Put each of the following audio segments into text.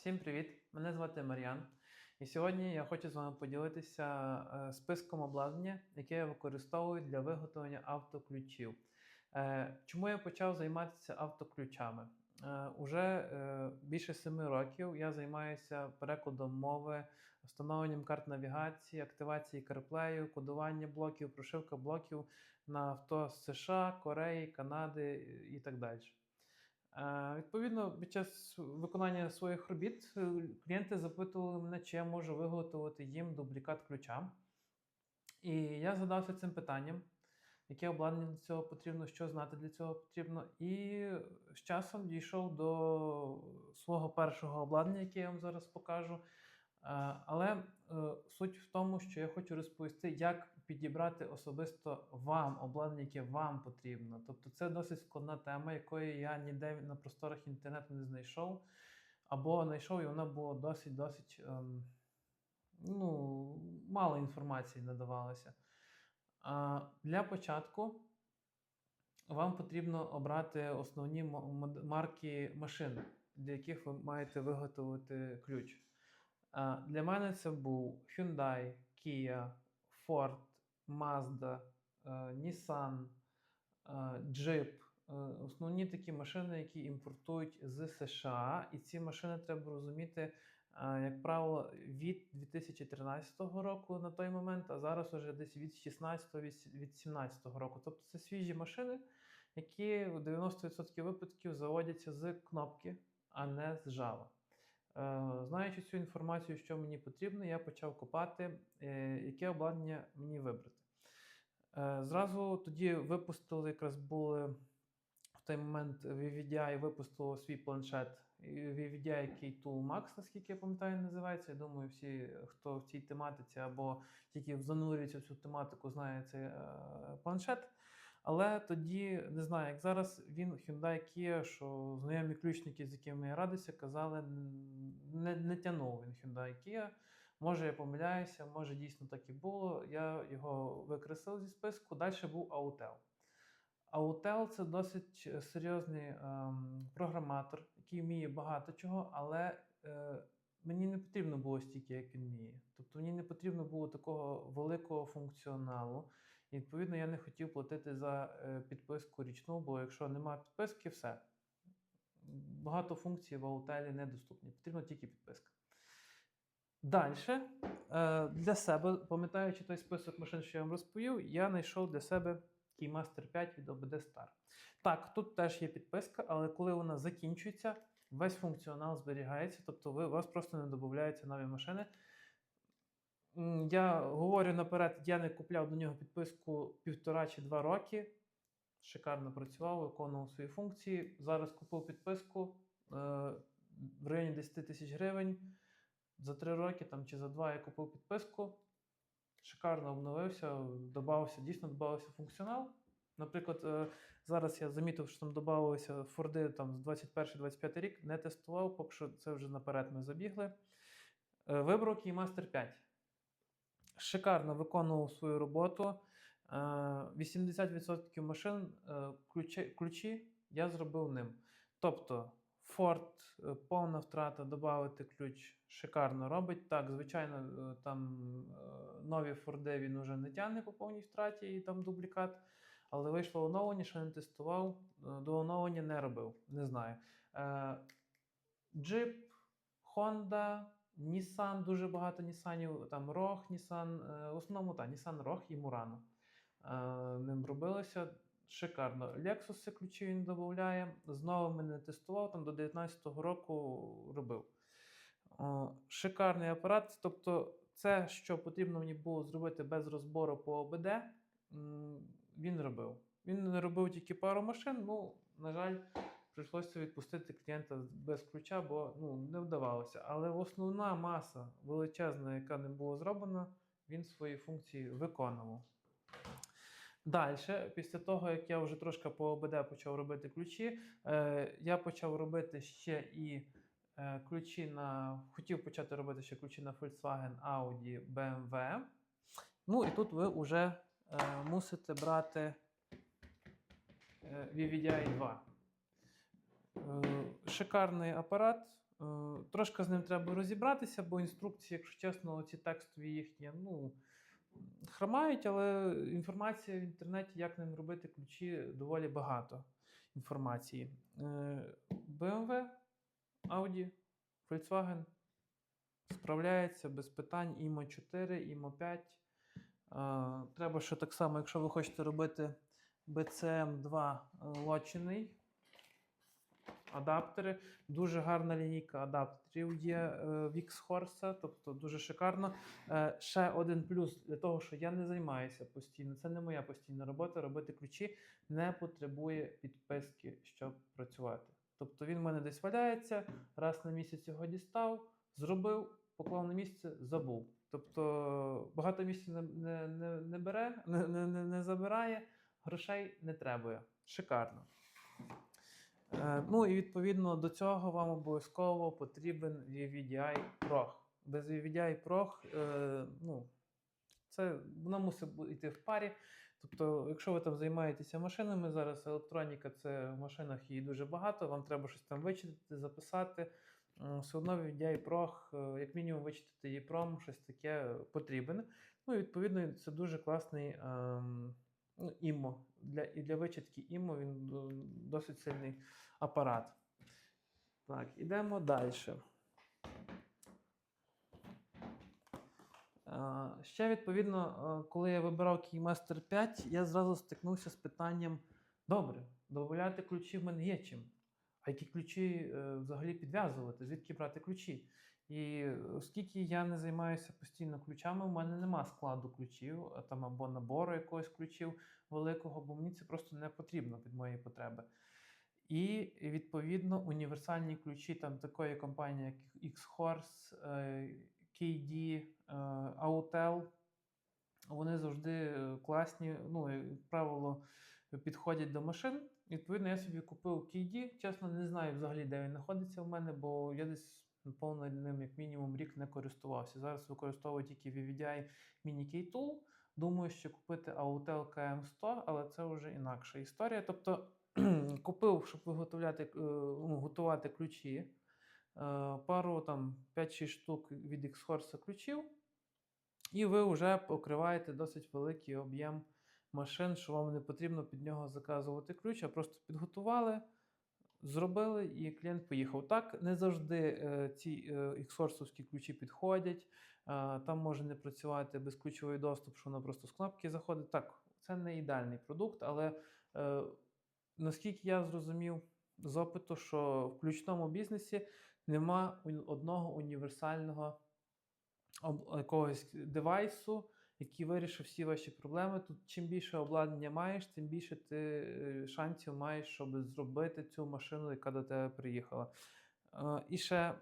Всім привіт! Мене звати Мар'ян. І сьогодні я хочу з вами поділитися е, списком обладнання, яке я використовую для виготовлення автоключів. Е, Чому я почав займатися автоключами? Е, Уже більше семи років я займаюся перекладом мови, встановленням карт навігації, активації CarPlay, кодування блоків, прошивка блоків на авто з США, Кореї, Канади і так далі. Е, Відповідно, під час виконання своїх робіт е, клієнти запитували мене, чи я можу виготовити їм дублікат ключа. І я задався цим питанням, яке обладнання для цього потрібно, що знати для цього потрібно. І з часом дійшов до свого першого обладнання, яке я вам зараз покажу. Е, Але е, суть в тому, що я хочу розповісти, як підібрати особисто вам обладнання, яке вам потрібно. Тобто це досить складна тема, якої я ніде на просторах інтернету не знайшов. Або знайшов, і вона була досить-досить ем, ну, мало інформації надавалося. А, Для початку вам потрібно обрати основні марки машин, для яких ви маєте виготовити ключ. Для мене це був Hyundai, Kia, Ford, Mazda, е, Nissan, е, Jeep. Е, Основні такі машини, які імпортують з США. І ці машини треба розуміти, е, як правило, від 2013 року на той момент, а зараз вже десь від 16 від від 17 року. Тобто це свіжі машини, які в 90% випадків заводяться з кнопки, а не з жава. Е, Знаючи цю інформацію, що мені потрібно, я почав копати, е, яке обладнання мені вибрати. Е, Зразу тоді випустили, якраз були в той момент VVDI випустило свій планшет. VVDI який Tool Max, наскільки я пам'ятаю, називається. Я думаю, всі, хто в цій тематиці або тільки занурюється в цю тематику, знає цей планшет. Але тоді не знаю, як зараз він Hyundai Kia, що знайомі ключники, з якими я радився, казали, не, не тягнув він Hyundai Kia. Може, я помиляюся, може дійсно так і було. Я його викреслив зі списку. Далі був Autel. Autel це досить серйозний ем, програматор, який вміє багато чого, але е, мені не потрібно було стільки, як він вміє. Тобто мені не потрібно було такого великого функціоналу. І відповідно я не хотів платити за е, підписку річну, бо якщо немає підписки, все. Багато функцій в Autel недоступні. Потрібна тільки підписка. Далі, для себе, пам'ятаючи той список машин, що я вам розповів, я знайшов для себе Keymaster 5 від OBD Star. Так, тут теж є підписка, але коли вона закінчується, весь функціонал зберігається, тобто ви, у вас просто не додаються нові машини. Я говорю наперед, я не купляв до нього підписку півтора чи два роки. Шикарно працював, виконував свої функції. Зараз купив підписку е, в районі 10 тисяч гривень. За три роки там, чи за два я купив підписку. Шикарно обновився, додався, дійсно додався функціонал. Наприклад, е, зараз я замітив, що там додавалися Форди там, з 21-25 рік, не тестував, поки що це вже наперед ми забігли. Е, Вибрав Keymaster 5. Шикарно виконував свою роботу. Е, 80% машин е, ключі, ключі я зробив ним. Тобто, Ford, е, повна втрата, додати ключ шикарно робить. Так, звичайно, е, там е, нові Форди він вже не тягне по повній втраті і там дублікат. Але вийшло оновлення, що не тестував, е, до оновлення не робив. Не знаю. Е, Jeep, Honda, Nissan, дуже багато Nissanів, там ROG, Nissan, е, в основному так, Nissan ROG і Murano. Е, Ним робилося шикарно. Lexus ключі він додає. З новими не тестував, там до 2019 року робив. Шикарний апарат. Тобто, це, що потрібно мені було зробити без розбору по ОБД, він робив. Він не робив тільки пару машин, ну, на жаль, прийшлося відпустити клієнта без ключа, бо ну, не вдавалося. Але основна маса величезна, яка не була зроблена, він свої функції виконував. Далі, після того, як я вже трошки по ОБД почав робити ключі, е, я почав робити ще і е, ключі на. Хотів почати робити ще ключі на Volkswagen, Audi, BMW. Ну і тут ви вже е, мусите брати е, VVDI 2. Е, Шикарний апарат. Е, Трошки з ним треба розібратися, бо інструкції, якщо чесно, ці текстові їхні, ну, хромають, але інформація в інтернеті, як ним робити ключі, доволі багато інформації. Е, BMW, Audi, Volkswagen справляється без питань IMO 4, IMO 5. Е, Треба ще так само, якщо ви хочете робити BCM2 лочений, адаптери. Дуже гарна лінійка адаптерів є е, в X-Horse, тобто дуже шикарно. Е, Ще один плюс для того, що я не займаюся постійно. Це не моя постійна робота. Робити ключі не потребує підписки, щоб працювати. Тобто він в мене десь валяється, раз на місяць його дістав, зробив, поклав на місце, забув. Тобто багато місця не, не, не, бере, не, не, не забирає, грошей не требує. Шикарно. Е, Ну і відповідно до цього вам обов'язково потрібен VVDI Pro. Без VVDI Pro, е, ну, це воно мусить йти в парі. Тобто, якщо ви там займаєтеся машинами, зараз електроніка це в машинах її дуже багато, вам треба щось там вичитати, записати. Все одно VVDI Pro, е, як мінімум, вичитати EEPROM, щось таке потрібен. Ну і відповідно це дуже класний ем, ну, ІМО. Для, і для вичитки ІМО він досить сильний апарат. Так, ідемо далі. Ще відповідно, е, коли я вибирав Keymaster 5, я зразу стикнувся з питанням: добре, додати ключі в мене є чим. А які ключі е, взагалі підв'язувати, звідки брати ключі? І оскільки я не займаюся постійно ключами, у мене нема складу ключів там або набору якогось ключів великого, бо мені це просто не потрібно під мої потреби. І відповідно універсальні ключі там такої компанії, як X-Horse, е, KD, е, Autel, вони завжди е, класні, ну, як правило, підходять до машин. Відповідно, я собі купив KD. Чесно, не знаю взагалі, де він знаходиться в мене, бо я десь напевно ним як мінімум рік не користувався. Зараз використовую тільки VVDI Mini K-Tool. Думаю, що купити Autel KM100, але це вже інакша історія. Тобто купив, щоб виготовляти, е, ну, готувати ключі, е, пару там 5-6 штук від X-Horse ключів, і ви вже покриваєте досить великий об'єм машин, що вам не потрібно під нього заказувати ключ, а просто підготували, зробили, і клієнт поїхав. Так, не завжди е, ці е, X-Horse ключі підходять. Е, там може не працювати безключовий доступ, що воно просто з кнопки заходить. Так, це не ідеальний продукт, але наскільки я зрозумів з опиту, що в ключному бізнесі нема одного універсального якогось девайсу, який вирішив всі ваші проблеми. Тут чим більше обладнання маєш, тим більше ти е, шансів маєш, щоб зробити цю машину, яка до тебе приїхала. Е, І ще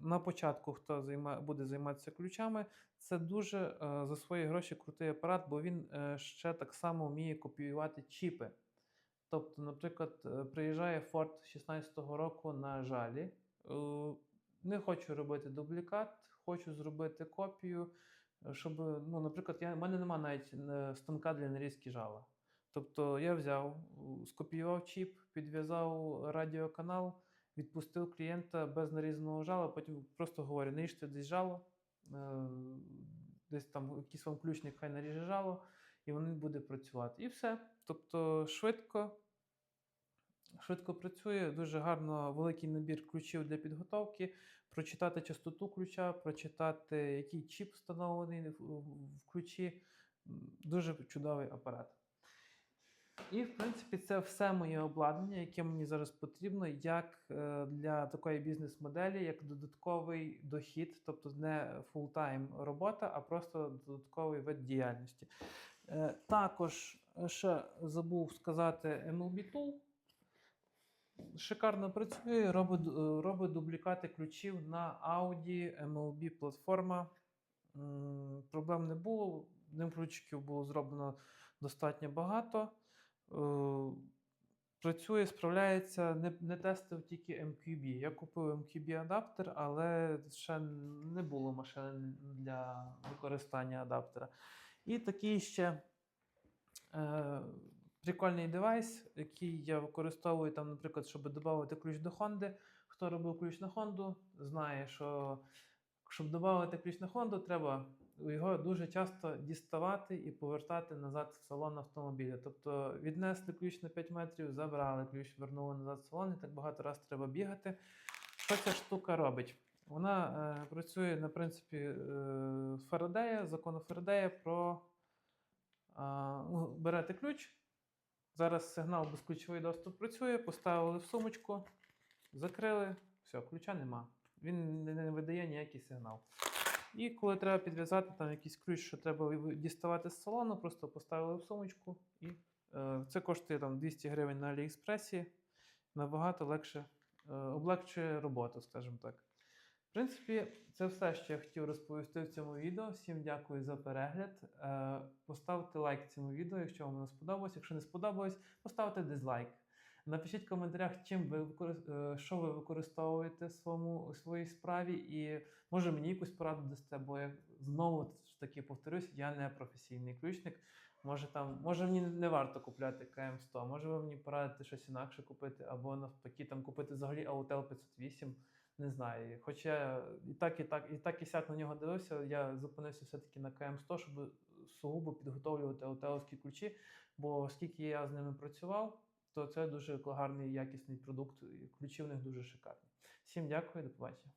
на початку, хто буде займатися ключами, це дуже е, за свої гроші крутий апарат, бо він ще так само вміє копіювати чіпи. Тобто, наприклад, приїжджає Ford 16-го року на жалі. Не хочу робити дублікат, хочу зробити копію, щоб, ну, наприклад, я, в мене немає навіть е, станка для нарізки жала. Тобто я взяв, е, скопіював чіп, підв'язав радіоканал, відпустив клієнта без нарізаного жала, потім просто говорю, не їжте десь жало, е, десь там якийсь вам ключник хай наріже жало, і воно буде працювати. І все. Тобто швидко, швидко працює, дуже гарно великий набір ключів для підготовки, прочитати частоту ключа, прочитати, який чіп встановлений в, ключі. Дуже чудовий апарат. І, в принципі, це все моє обладнання, яке мені зараз потрібно, як е, для такої бізнес-моделі, як додатковий дохід, тобто не фултайм робота, а просто додатковий вид діяльності. Е, Також ще забув сказати MLB Tool. Шикарно працює, робить, е, робить дублікати ключів на Audi MLB платформа. Проблем не було. Ним ключиків було зроблено достатньо багато. Е, Працює, справляється, не, не тестив тільки MQB. Я купив MQB адаптер, але ще не було машин для використання адаптера. І такий ще е, прикольний девайс, який я використовую, там, наприклад, щоб додати ключ до Honda. хто робив ключ на Хонду, знає, що щоб додати ключ на Хонду, треба його дуже часто діставати і повертати назад в салон автомобіля. Тобто віднесли ключ на 5 метрів, забрали ключ, вернули назад в салон, і так багато разів треба бігати. Що ця штука робить? Вона е, працює на принципі е, Фарадея, закону Фарадея про ну, берете ключ. Зараз сигнал безключовий доступ працює, поставили в сумочку, закрили, все, ключа нема. Він не, видає ніякий сигнал. І коли треба підв'язати там якийсь ключ, що треба діставати з салону, просто поставили в сумочку і е, це коштує там 200 гривень на Аліекспресі. Набагато легше е, облегчує роботу, скажімо так. В принципі, це все, що я хотів розповісти в цьому відео. Всім дякую за перегляд. Е, Поставте лайк цьому відео, якщо вам воно сподобалось. Якщо не сподобалось, поставте дизлайк. Напишіть в коментарях, чим ви е, що ви використовуєте своєму у своїй справі, і може мені якусь пораду дасте, бо я знову ж таки повторюсь, я не професійний ключник. Може там, може мені не варто купляти КМ100, може ви мені порадите щось інакше купити, або навпаки там купити взагалі Autel 508. Не знаю. Хоча і так, і так, і так і сяк на нього дивився, я зупинився все-таки на КМ100, щоб сугубо підготовлювати отеловські ключі. Бо оскільки я з ними працював, то це дуже гарний якісний продукт, і ключі в них дуже шикарні. Всім дякую, до побачення.